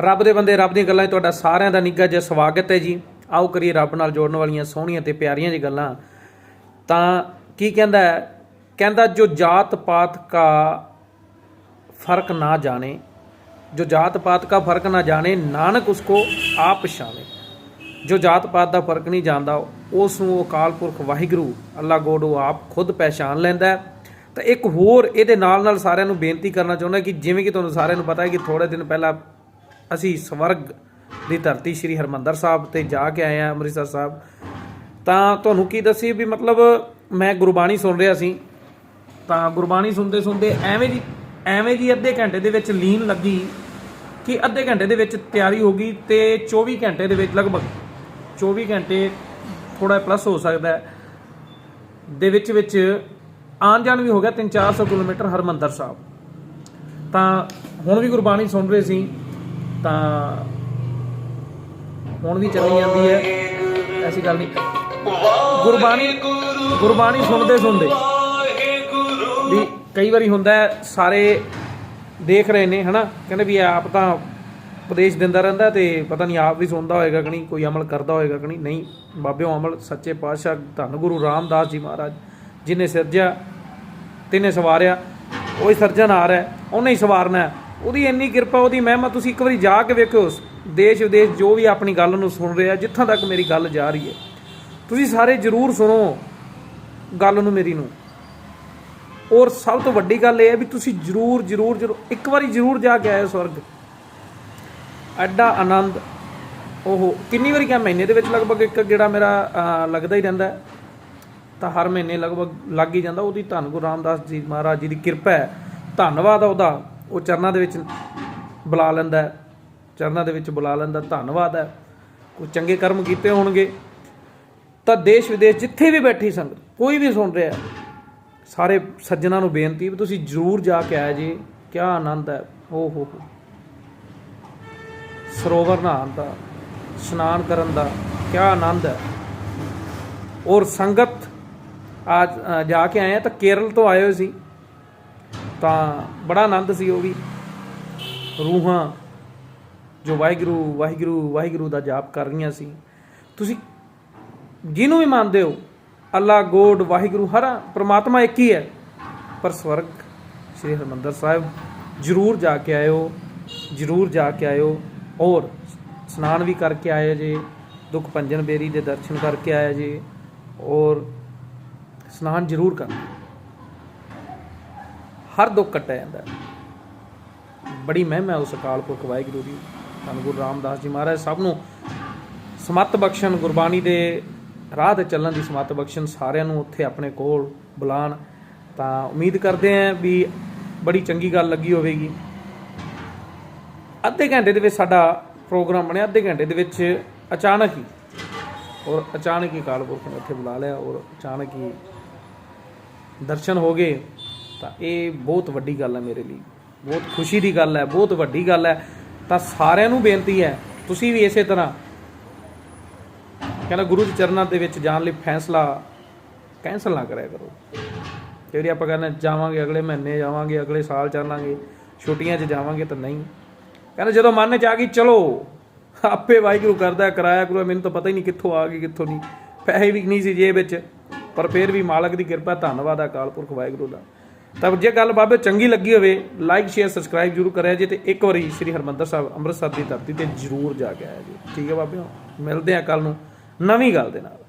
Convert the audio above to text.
ਰੱਬ ਦੇ ਬੰਦੇ, ਰੱਬ ਦੀਆਂ ਗੱਲਾਂ 'ਚ ਤੁਹਾਡਾ ਸਾਰਿਆਂ ਦਾ ਨਿੱਘਾ ਜਿਹਾ ਸਵਾਗਤ ਹੈ ਜੀ। ਆਓ ਕਰੀਏ ਰੱਬ ਨਾਲ ਜੋੜਨ ਵਾਲੀਆਂ ਸੋਹਣੀਆਂ ਤੇ ਪਿਆਰੀਆਂ ਜੀ ਗੱਲਾਂ। ਤਾਂ ਕੀ ਕਹਿੰਦਾ ਕਹਿੰਦਾ, ਜੋ ਜਾਤ ਪਾਤ ਕਾ ਫ਼ਰਕ ਨਾ ਜਾਣੇ, ਜੋ ਜਾਤ ਪਾਤ ਕਾ ਫ਼ਰਕ ਨਾ ਜਾਣੇ, ਨਾਨਕ ਉਸ ਉਸਕੋ ਆਪ ਪਛਾਣੇ। ਜੋ ਜਾਤ ਪਾਤ ਦਾ ਫ਼ਰਕ ਨਹੀਂ ਜਾਣਦਾ ਉਸ ਨੂੰ ਅਕਾਲ ਪੁਰਖ ਵਾਹਿਗੁਰੂ, ਅੱਲਾ ਗੋਡ, ਉਹ ਆਪ ਖੁਦ ਪਛਾਣ ਲੈਂਦਾ ਤਾਂ ਇੱਕ ਹੋਰ ਇਹਦੇ ਨਾਲ ਨਾਲ ਸਾਰਿਆਂ ਨੂੰ ਬੇਨਤੀ ਕਰਨਾ ਚਾਹੁੰਦਾ ਕਿ ਜਿਵੇਂ ਕਿ ਤੁਹਾਨੂੰ ਸਾਰਿਆਂ ਨੂੰ ਪਤਾ ਹੈ ਕਿ ਥੋੜੇ ਦਿਨ ਪਹਿਲਾਂ ਅਸੀਂ ਸਵਰਗ ਦੀ ਧਰਤੀ ਸ੍ਰੀ ਹਰਮੰਦਰ ਸਾਹਿਬ ਤੇ ਜਾ ਕੇ ਆਏ ਆ ਅੰਮ੍ਰਿਤਸਰ ਸਾਹਿਬ। ਤਾਂ ਤੁਹਾਨੂੰ ਕੀ ਦੱਸੀ ਵੀ ਮਤਲਬ ਮੈਂ ਗੁਰਬਾਣੀ ਸੁਣ ਰਿਹਾ ਸੀ। ਤਾਂ ਗੁਰਬਾਣੀ ਸੁਣਦੇ ਸੁਣਦੇ ਐਵੇਂ ਜੀ ਐਵੇਂ ਜੀ ਅੱਧੇ ਘੰਟੇ ਦੇ ਵਿੱਚ ਲੀਨ ਲੱਗੀ ਕਿ ਅੱਧੇ ਘੰਟੇ ਦੇ ਵਿੱਚ ਤਿਆਰੀ ਹੋ ਗਈ ਤੇ 24 ਘੰਟੇ ਦੇ ਵਿੱਚ ਲਗਭਗ 24 ਘੰਟੇ ਥੋੜਾ ਪਲੱਸ ਹੋ ਸਕਦਾ ਦੇ ਵਿੱਚ ਵਿੱਚ ਆਉਣ ਜਾਣ ਵੀ ਹੋ ਗਿਆ 3-400 ਕਿਲੋਮੀਟਰ ਹਰਮੰਦਰ ਸਾਹਿਬ। ਤਾਂ ਹੁਣ ਵੀ ਗੁਰਬਾਣੀ ਸੁਣ ਰਹੇ ਸੀ। ਤਾਂ ਹੁਣ ਵੀ ਚੱਲੀ ਜਾਂਦੀ ਹੈ। ਐਸੀ ਗੱਲ ਨਹੀਂ। ਗੁਰਬਾਣੀ ਗੁਰਬਾਣੀ ਸੁਣਦੇ ਸੁਣਦੇ ਵੀ ਕਈ ਵਾਰੀ ਹੁੰਦਾ ਸਾਰੇ ਦੇਖ ਰਹੇ ਨੇ, ਹਨਾ? ਕਹਿੰਦੇ ਵੀ ਆਪ ਤਾਂ ਉਪਦੇਸ਼ ਦਿੰਦਾ ਰਹਿੰਦਾ ਤੇ ਪਤਾ ਨਹੀਂ ਆਪ ਵੀ ਸੁਣਦਾ ਹੋਏਗਾ ਕਿ ਨਹੀਂ, ਕੋਈ ਅਮਲ ਕਰਦਾ ਹੋਏਗਾ ਕਿ ਨਹੀਂ। ਨਹੀਂ, ਬਾਬਿਓ ਅਮਲ, ਸੱਚੇ ਪਾਤਸ਼ਾਹ, ਧੰਨ ਗੁਰੂ ਰਾਮਦਾਸ ਜੀ ਮਹਾਰਾਜ, ਜਿਨੇ ਸਿਰਜਿਆ, ਤਿਨੇ ਸਵਾਰਿਆ, ਉਹ ਹੀ ਸਿਰਜਣ ਆ ਰਿਹਾ ਉਹਨੇ ਹੀ ਸਵਾਰਨਾ ਉਹਦੀ ਇੰਨੀ ਕਿਰਪਾ, ਉਹਦੀ ਮਹਿਮਾ, ਤੁਸੀਂ ਇੱਕ ਵਾਰੀ ਜਾ ਕੇ ਵੇਖਿਓ। ਦੇਸ਼ ਵਿਦੇਸ਼ ਜੋ ਵੀ ਆਪਣੀ ਗੱਲ ਨੂੰ ਸੁਣ ਰਿਹਾ, ਜਿੱਥਾਂ ਤੱਕ ਮੇਰੀ ਗੱਲ ਜਾ ਰਹੀ ਹੈ। ਤੁਸੀਂ ਸਾਰੇ ਜਰੂਰ ਸੁਣੋ ਗੱਲ ਨੂੰ ਮੇਰੀ ਨੂੰ। ਔਰ ਸਭ ਤੋਂ ਵੱਡੀ ਗੱਲ ਇਹ ਹੈ ਵੀ ਤੁਸੀਂ ਜਰੂਰ ਜਰੂਰ ਜਰੂਰ, ਇੱਕ ਵਾਰੀ ਜਰੂਰ ਜਾ ਕੇ ਆਇਓ ਸਵਰਗ। ਐਡਾ ਆਨੰਦ। ਉਹ ਕਿੰਨੀ ਵਾਰੀ ਕਿਹਾ? ਮਹੀਨੇ ਦੇ ਵਿੱਚ ਲਗਭਗ ਇੱਕ ਜਿਹੜਾ ਮੇਰਾ ਲੱਗਦਾ ਹੀ ਰਹਿੰਦਾ ਤਾਂ ਹਰ ਮਹੀਨੇ ਲਗਭਗ ਲੱਗ ਹੀ ਜਾਂਦਾ। ਉਹਦੀ ਧੰਨ ਗੁਰੂ ਰਾਮਦਾਸ ਜੀ ਮਹਾਰਾਜ ਜੀ ਦੀ ਕਿਰਪਾ ਹੈ। ਧੰਨਵਾਦ ਆ ਉਹਦਾ। ਉਹ ਚਰਨਾਂ ਦੇ ਵਿੱਚ ਬੁਲਾ ਲੈਂਦਾ ਚਰਨਾਂ ਦੇ ਵਿੱਚ ਬੁਲਾ ਲੈਂਦਾ ਧੰਨਵਾਦ ਹੈ। ਕੋਈ ਚੰਗੇ ਕਰਮ ਕੀਤੇ ਹੋਣਗੇ। ਤਾਂ ਦੇਸ਼ ਵਿਦੇਸ਼ ਜਿੱਥੇ ਵੀ ਬੈਠੀ ਸੰਗਤ, ਕੋਈ ਵੀ ਸੁਣ ਰਿਹਾ ਸਾਰੇ ਸੱਜਣਾ ਨੂੰ ਬੇਨਤੀ ਵੀ ਤੁਸੀਂ ਜਰੂਰ ਜਾ ਕੇ ਆਇਆ ਜੀ। ਕਿਆ ਆਨੰਦ ਹੈ। ਓ ਹੋ ਹੋ। ਸਰੋਵਰ ਨਹਾਉਣ ਦਾ, ਇਸ਼ਨਾਨ ਕਰਨ ਦਾ, ਕਿਆ ਆਨੰਦ ਹੈ। ਔਰ ਸੰਗਤ ਆ ਜਾ ਕੇ ਆਏ ਤਾਂ ਕੇਰਲ ਤੋਂ ਆਏ ਹੋਏ ਸੀ। ਤਾਂ ਬੜਾ ਆਨੰਦ ਸੀ ਉਹ ਵੀ। ਰੂਹਾਂ ਜੋ ਵਾਹਿਗੁਰੂ ਵਾਹਿਗੁਰੂ ਵਾਹਿਗੁਰੂ ਦਾ ਜਾਪ ਕਰ ਰਹੀਆਂ ਸੀ। ਤੁਸੀਂ ਜਿਹਨੂੰ ਵੀ ਮੰਨਦੇ ਹੋ, ਅੱਲਾ, ਗੋਡ, ਵਾਹਿਗੁਰੂ, ਹਰ ਪ੍ਰਮਾਤਮਾ ਇੱਕ ਹੀ ਹੈ। ਪਰ ਸਵਰਗ ਸ੍ਰੀ ਹਰਿਮੰਦਰ ਸਾਹਿਬ ਜਰੂਰ ਜਾ ਕੇ ਆਇਓ, ਜਰੂਰ ਜਾ ਕੇ ਆਇਓ ਔਰ ਸਨਾਨ ਵੀ ਕਰਕੇ ਆਏ ਜੇ, ਦੁੱਖ ਭੰਜਨ ਬੇਰੀ ਦੇ ਦਰਸ਼ਨ ਕਰਕੇ ਆਏ ਜੇ ਔਰ ਇਸ਼ਨਾਨ ਜਰੂਰ ਕਰਨਾ। ਹਰ ਦੁੱਖ ਕੱਟਿਆ ਜਾਂਦਾ ਬੜੀ ਮਹਿਮਾ ਉਸ ਅਕਾਲ ਪੁਰਖ ਵਾਹਿਗੁਰੂ ਦੀ। ਧੰਨ ਗੁਰੂ ਰਾਮਦਾਸ ਜੀ ਮਹਾਰਾਜ ਸਭ ਨੂੰ ਸਮੱਤ ਬਖਸ਼ਣ, ਗੁਰਬਾਣੀ ਦੇ ਰਾਹ ਤੇ ਚੱਲਣ ਦੀ ਸਮੱਤ ਬਖਸ਼ਣ ਸਾਰਿਆਂ ਨੂੰ ਉੱਥੇ ਆਪਣੇ ਕੋਲ ਬੁਲਾਣ ਤਾਂ ਉਮੀਦ ਕਰਦੇ ਆਂ ਵੀ ਬੜੀ ਚੰਗੀ ਗੱਲ ਲੱਗੀ ਹੋਵੇਗੀ। ਅੱਧੇ ਘੰਟੇ ਦੇ ਵਿੱਚ ਸਾਡਾ ਪ੍ਰੋਗਰਾਮ ਬਣਿਆ, ਅੱਧੇ ਘੰਟੇ ਦੇ ਵਿੱਚ ਅਚਾਨਕ ਹੀ ਔਰ ਅਚਾਨਕ ਹੀ ਅਕਾਲ ਪੁਰਖ ਨੇ ਉੱਥੇ ਬੁਲਾ ਲਿਆ ਔਰ ਅਚਾਨਕ ਹੀ ਦਰਸ਼ਨ ਹੋ ਗਏ। ਤਾਂ ਇਹ ਬਹੁਤ ਵੱਡੀ ਗੱਲ ਹੈ ਮੇਰੇ ਲਈ। ਬਹੁਤ ਖੁਸ਼ੀ ਦੀ ਗੱਲ ਹੈ ਬਹੁਤ ਵੱਡੀ ਗੱਲ ਹੈ। ਤਾਂ ਸਾਰਿਆਂ ਨੂੰ ਬੇਨਤੀ ਹੈ ਤੁਸੀਂ ਵੀ ਇਸੇ ਤਰ੍ਹਾਂ ਕਹਿੰਦਾ ਗੁਰੂ ਦੇ ਚਰਨਾਂ ਦੇ ਵਿੱਚ ਜਾਣ ਲਈ ਫੈਸਲਾ ਕੈਂਸਲ ਨਾ ਕਰਿਆ ਕਰੋ। ਜਿਹੜੀ ਆਪਾਂ ਕਹਿੰਦੇ ਜਾਵਾਂਗੇ ਅਗਲੇ ਮਹੀਨੇ ਜਾਵਾਂਗੇ ਅਗਲੇ ਸਾਲ ਚੱਲਾਂਗੇ ਛੁੱਟੀਆਂ 'ਚ ਜਾਵਾਂਗੇ ਤਾਂ ਨਹੀਂ। ਕਹਿੰਦਾ ਜਦੋਂ ਮਨ 'ਚ ਆ ਗਈ ਚਲੋ ਆਪੇ ਵਾਹਿਗੁਰੂ ਕਰਦਾ ਹੈ, ਕਰਾਇਆ ਕਰੋ ਮੈਨੂੰ ਤਾਂ ਪਤਾ ਹੀ ਨਹੀਂ ਕਿੱਥੋਂ ਆ ਗਈ ਕਿੱਥੋਂ ਨਹੀਂ। ਪੈਸੇ ਵੀ ਨਹੀਂ ਸੀ ਜੇਬ ਵਿੱਚ ਪਰ ਫਿਰ ਵੀ ਮਾਲਕ ਦੀ ਕਿਰਪਾ ਧੰਨਵਾਦ ਹੈ ਅਕਾਲ ਪੁਰਖ ਵਾਹਿਗੁਰੂ ਦਾ। ਤਾਂ ਜੇ ਗੱਲ ਬਾਬੇ ਚੰਗੀ ਲੱਗੀ ਹੋਵੇ ਲਾਈਕ ਸ਼ੇਅਰ ਸਬਸਕ੍ਰਾਈਬ ਜਰੂਰ ਕਰਿਆ ਜੀ ਤੇ ਇੱਕ ਵਾਰੀ ਸ੍ਰੀ ਹਰਮੰਦਰ ਸਾਹਿਬ ਅੰਮ੍ਰਿਤਸਰ ਦੀ ਧਰਤੀ ਤੇ ਜਰੂਰ ਜਾ ਕੇ ਆਇਆ ਜੀ। ਠੀਕ ਹੈ ਬਾਬੇ ਮਿਲਦੇ ਆ ਕੱਲ ਨੂੰ ਨਵੀਂ ਗੱਲ ਦੇ ਨਾਲ।